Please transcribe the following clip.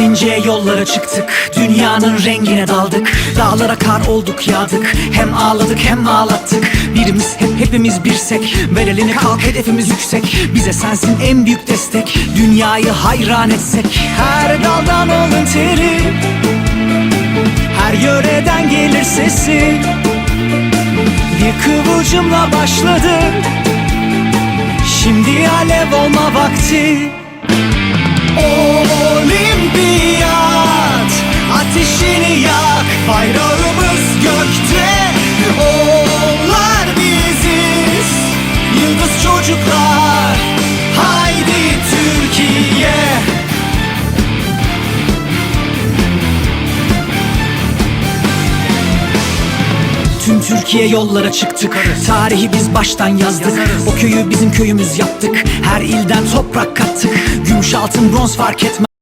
ince yollara çıktık. Dünyanın rengine daldık. Dağlara kar olduk yağdık. Hem ağladık hem ağlattık. Birimiz hep hepimiz birsek. Ver elini kalk hedefimiz yüksek. Bize sensin en büyük destek. Dünyayı hayran etsek. Her daldan alın teri. Her yöreden gelir sesi. Bir kıvılcımla başladı. Şimdi alev olma vakti. Olimpiyat Bayrağımız gökte Onlar biziz. Yıldız çocuklar Haydi Türkiye. Tüm Türkiye yollara çıktık. Tarihi biz baştan yazdık. O köyü bizim köyümüz yaptık. Her ilden toprak kattık. Gümüş altın bronz fark etmez